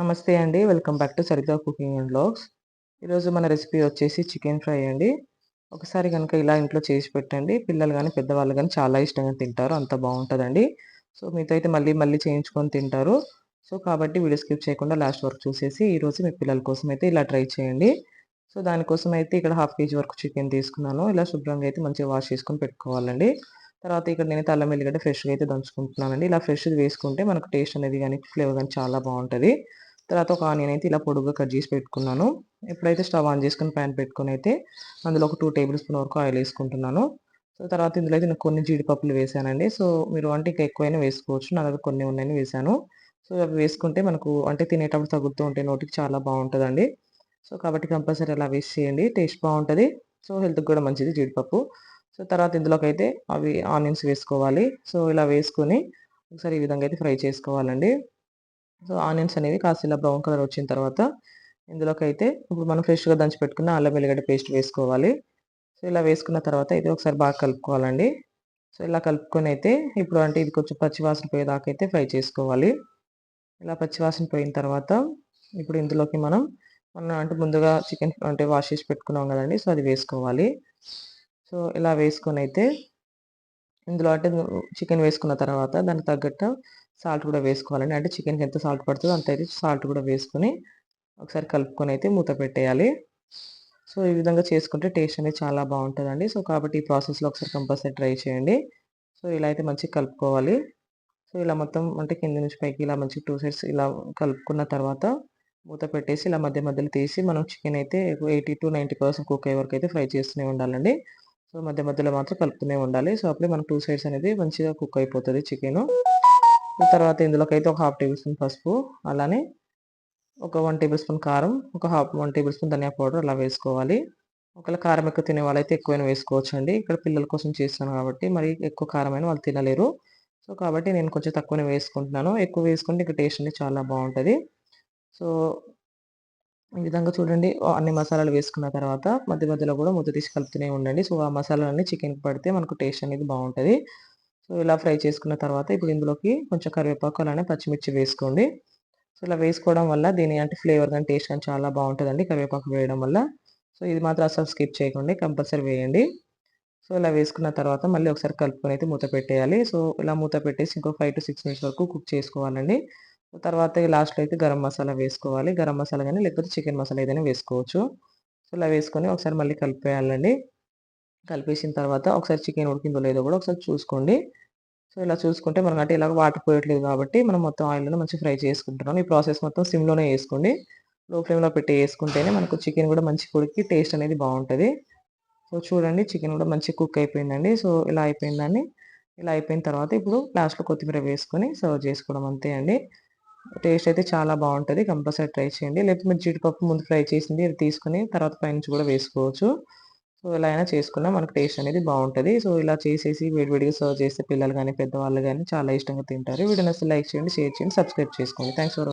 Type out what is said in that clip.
నమస్తే అండి. Welcome back to Saritha cooking and blogs ఈరోజు మన రెసిపీ వచ్చేసి చికెన్ ఫ్రై అండి. ఒకసారి కనుక ఇలా ఇంట్లో చేసి పెట్టండి. పిల్లలు కానీ పెద్దవాళ్ళు కానీ చాలా ఇష్టంగా తింటారు. అంత బాగుంటుందండి. సో మీతో అయితే మళ్ళీ మళ్ళీ చేయించుకొని తింటారు. సో కాబట్టి వీడియో స్కిప్ చేయకుండా లాస్ట్ వరకు చూసేసి ఈరోజు మీ పిల్లల కోసం అయితే ఇలా ట్రై చేయండి. సో దానికోసం అయితే ఇక్కడ హాఫ్ కేజీ వరకు చికెన్ తీసుకున్నాను. ఇలా శుభ్రంగా అయితే మంచిగా వాష్ చేసుకొని పెట్టుకోవాలండి. తర్వాత ఇక్కడ నేను అల్లం ఎల్లిగడ్డ ఫ్రెష్గా అయితే దంచుకుంటున్నానండి. ఇలా ఫ్రెష్ వేసుకుంటే మనకు టేస్ట్ అనేది కానీ ఫ్లేవర్ కానీ చాలా బాగుంటుంది. తర్వాత ఒక ఆనియన్ అయితే ఇలా పొడుగ్గా కట్ చేసి పెట్టుకున్నాను. ఎప్పుడైతే స్టవ్ ఆన్ చేసుకుని ప్యాన్ పెట్టుకుని అయితే అందులో ఒక టూ టేబుల్ స్పూన్ వరకు ఆయిల్ వేసుకుంటున్నాను. సో తర్వాత ఇందులో అయితే నేను కొన్ని జీడిపప్పులు వేసానండి. సో మీరు అంటే ఇంకా ఎక్కువైనా వేసుకోవచ్చు. నా దగ్గర కొన్ని ఉన్నాయని వేసాను. సో అవి వేసుకుంటే మనకు అంటే తినేటప్పుడు తగ్గుతూ ఉంటే నోటికి చాలా బాగుంటుందండి. సో కాబట్టి కంపల్సరీ అలా వేస్ట్ చేయండి. టేస్ట్ బాగుంటుంది. సో హెల్త్కి కూడా మంచిది జీడిపప్పు. సో తర్వాత ఇందులోకి అయితే అవి ఆనియన్స్ వేసుకోవాలి. సో ఇలా వేసుకొని ఒకసారి ఈ విధంగా అయితే ఫ్రై చేసుకోవాలండి. సో ఆనియన్స్ అనేవి కాస్త ఇలా బ్రౌన్ కలర్ వచ్చిన తర్వాత ఇందులోకి అయితే ఇప్పుడు మనం ఫ్రెష్గా దంచి పెట్టుకున్న అల్లం వెల్లిగడ్డ పేస్ట్ వేసుకోవాలి. సో ఇలా వేసుకున్న తర్వాత ఇది ఒకసారి బాగా కలుపుకోవాలండి. సో ఇలా కలుపుకొని అయితే ఇప్పుడు అంటే ఇది కొంచెం పచ్చివాసన పోయేదాకా అయితే ఫ్రై చేసుకోవాలి. ఇలా పచ్చివాసన పోయిన తర్వాత ఇప్పుడు ఇందులోకి మనం మనం అంటే ముందుగా చికెన్ అంటే వాష్ చేసి పెట్టుకున్నాం కదండి సో అది వేసుకోవాలి. సో ఇలా వేసుకొని అయితే ఇందులో అంటే చికెన్ వేసుకున్న తర్వాత దానికి తగ్గట్టు సాల్ట్ కూడా వేసుకోవాలండి. అంటే చికెన్కి ఎంత సాల్ట్ పడుతుందో అంత అయితే సాల్ట్ కూడా వేసుకొని ఒకసారి కలుపుకొని అయితే మూత పెట్టేయాలి. సో ఈ విధంగా చేసుకుంటే టేస్ట్ అనేది చాలా బాగుంటుందండి. సో కాబట్టి ఈ ప్రాసెస్లో ఒకసారి కంపల్సరీ ట్రై చేయండి. సో ఇలా అయితే మంచిగా కలుపుకోవాలి. సో ఇలా మొత్తం అంటే కింద నుంచి పైకి ఇలా మంచి టూ సైడ్స్ ఇలా కలుపుకున్న తర్వాత మూత పెట్టేసి ఇలా మధ్య మధ్యలో తీసి మనం చికెన్ అయితే eighty to ninety percent cook అయ్యే వరకు అయితే ఫ్రై చేస్తూనే ఉండాలండి. సో మధ్య మధ్యలో మాత్రం కలుపుతూనే ఉండాలి. సో అప్పుడే మనకు టూ సైడ్స్ అనేది మంచిగా కుక్ అయిపోతుంది చికెను. తర్వాత ఇందులోకి అయితే ఒక హాఫ్ టేబుల్ స్పూన్ పసుపు అలానే ఒక వన్ టేబుల్ స్పూన్ కారం ఒక హాఫ్ వన్ టేబుల్ స్పూన్ ధనియా పౌడర్ అలా వేసుకోవాలి. ఒకవేళ కారం ఎక్కువ తినే వాళ్ళైతే ఎక్కువైనా వేసుకోవచ్చు అండి ఇక్కడ పిల్లల కోసం చేస్తాను కాబట్టి మరి ఎక్కువ కారమైన వాళ్ళు తినలేరు. సో కాబట్టి నేను కొంచెం తక్కువనే వేసుకుంటున్నాను. ఎక్కువ వేసుకుంటే ఇంకా టేస్ట్ అనేది చాలా బాగుంటుంది. సో ఈ విధంగా చూడండి. అన్ని మసాలాలు వేసుకున్న తర్వాత మధ్య మధ్యలో కూడా ముద్ద తీసి కలుపుతూనే ఉండండి. సో ఆ మసాలాలన్నీ చికెన్కి పడితే మనకు టేస్ట్ అనేది బాగుంటుంది. సో ఇలా ఫ్రై చేసుకున్న తర్వాత ఇప్పుడు ఇందులోకి కొంచెం కరివేపాకు అలానే పచ్చిమిర్చి వేసుకోండి. సో ఇలా వేసుకోవడం వల్ల దీని అంటే ఫ్లేవర్ కానీ టేస్ట్ కానీ చాలా బాగుంటుందండి కరివేపాకు వేయడం వల్ల. సో ఇది మాత్రం అసలు స్కిప్ చేయకండి కంపల్సరీ వేయండి. సో ఇలా వేసుకున్న తర్వాత మళ్ళీ ఒకసారి కలుపుకొని అయితే మూత పెట్టేయాలి. సో ఇలా మూత పెట్టేసి ఇంకో ఫైవ్ టు సిక్స్ మినిట్స్ వరకు కుక్ చేసుకోవాలండి. తర్వాత లాస్ట్లో అయితే గరం మసాలా వేసుకోవాలి. గరం మసాలా కానీ లేకపోతే చికెన్ మసాలా ఏదైనా వేసుకోవచ్చు. సో ఇలా వేసుకొని ఒకసారి మళ్ళీ కలిపేయాలండి. కలిపేసిన తర్వాత ఒకసారి చికెన్ ఉడికిందో లేదో కూడా ఒకసారి చూసుకోండి. సో ఇలా చూసుకుంటే మనం అంటే ఇలా వాటర్ పోయట్లేదు కాబట్టి మనం మొత్తం ఆయిల్లో మంచి ఫ్రై చేసుకుంటున్నాం. ఈ ప్రాసెస్ మొత్తం సిమ్లోనే వేసుకోండి. లో ఫ్లేమ్లో పెట్టి వేసుకుంటేనే మనకు చికెన్ కూడా మంచి ఉడికి టేస్ట్ అనేది బాగుంటుంది. సో చూడండి చికెన్ కూడా మంచి కుక్ అయిపోయిందండి. సో ఇలా అయిపోయిందండి. ఇలా అయిపోయిన తర్వాత ఇప్పుడు లాస్ట్లో కొత్తిమీర వేసుకొని సర్వ్ చేసుకోవడం అంతే అండి. టేస్ట్ అయితే చాలా బాగుంటుంది. కంపల్సరీ ట్రై చేయండి. లేకపోతే మీరు జీడిపప్పు ముందు ఫ్రై చేసింది అది తీసుకుని తర్వాత పైనుంచి కూడా వేసుకోవచ్చు. సో ఇలా అయినా చేసుకున్నా మనకు టేస్ట్ అనేది బాగుంటుంది. సో ఇలా చేసేసి వేడివేడిగా సర్వ్ చేస్తే పిల్లలు కానీ పెద్దవాళ్ళు కానీ చాలా ఇష్టంగా తింటారు. వీడియో అసలు లైక్ చేయండి షేర్ చేయండి సబ్స్క్రైబ్ చేసుకోండి. Thanks for